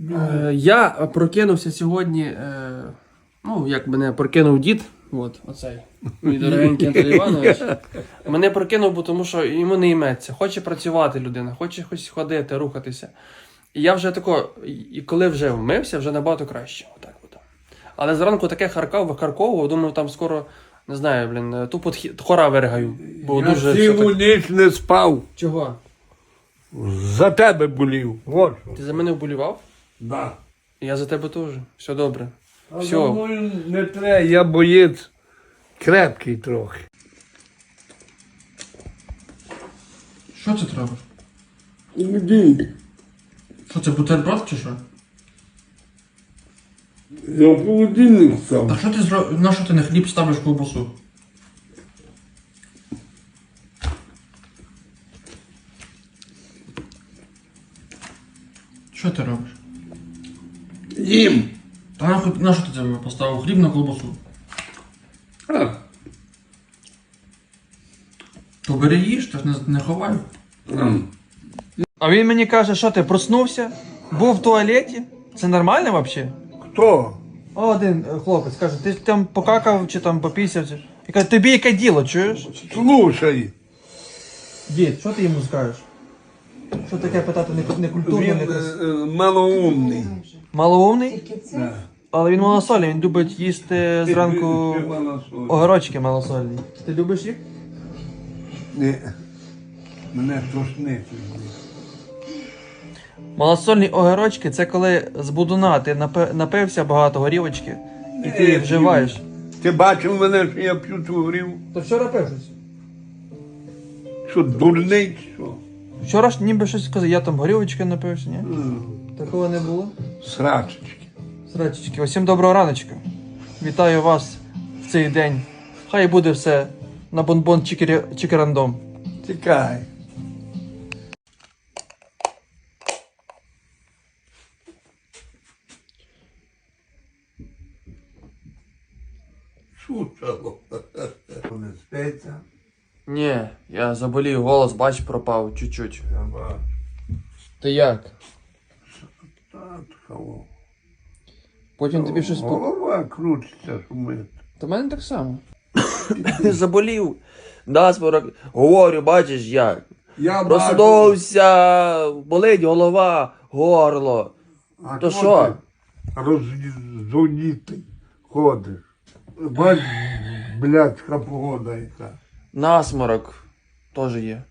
Е, Я прокинувся сьогодні. е, Ну, як мене прокинув дід, от, оцей, мій дорогенький Анатолій Іванович. Мене прокинув, бо тому що йому не йметься. Хоче працювати людина, хоче хоч ходити, рухатися. І я вже тако, і коли вже вмився, вже набагато краще. Отак от. Але зранку таке харкав, викарковував, думав, там скоро, не знаю, блін, тупо хора виригаю. Бо Я дуже. все цілу так- ніч не спав. Чого? За тебе болів. От. Ти за мене вболівав? Да. Я за тебе теж. Все добре. А Все. за мною не треба, я боєць крепкий трохи. Що це треба? Іди. Що це бутерброд чи що? Я в холодильник став. що ти зро... На що ти на хліб ставиш ковбасу? Що ти робиш? Їм. Та нахуй, на що ти це поставив хліб на ковбасу? А, То бери їж, то ж не, не ховай. м. А він мені каже, що ти проснувся, був в туалеті. Це нормально взагалі? Хто? Один е, хлопець каже, ти там покакав чи там попісяв. Чи... І каже, тобі яке діло, чуєш? Слушай. Дід, що ти йому скажеш? Що таке питати не, не культурно, Він не е, е, малоумний. Малоумний, Да. але він малосольний, він любить їсти зранку Ти малосольний. огорочки малосольні. Ти любиш їх? Ні. Мене тошнить. Малосольні огірочки це коли з будуна ти напи- напився багато горівочки і ти їх вживаєш. Ти бачив мене, що я п'ю ту горів? То вчора пив щось. Що дурний, чи що? Вчора ж ніби щось сказав, я там горівочки напився, ні? Такого не було. Срачечки. Срачечки, усім доброго раночка. Вітаю вас в цей день. Хай буде все на бонбон чікерандом. Тікай. Шучало. Не спиться. Ні, я заболів, голос, бач, пропав чуть-чуть. Ти як? Кого? Потім тобі щось по. Голова крутиться, шумить. Та в мене так само. Заболів. Насморок. Говорю, бачиш як. Я Проснувся, болить голова, горло. А То що? ти Роздзвонітий ходиш. Бач, блядська погода яка. Насморок теж є.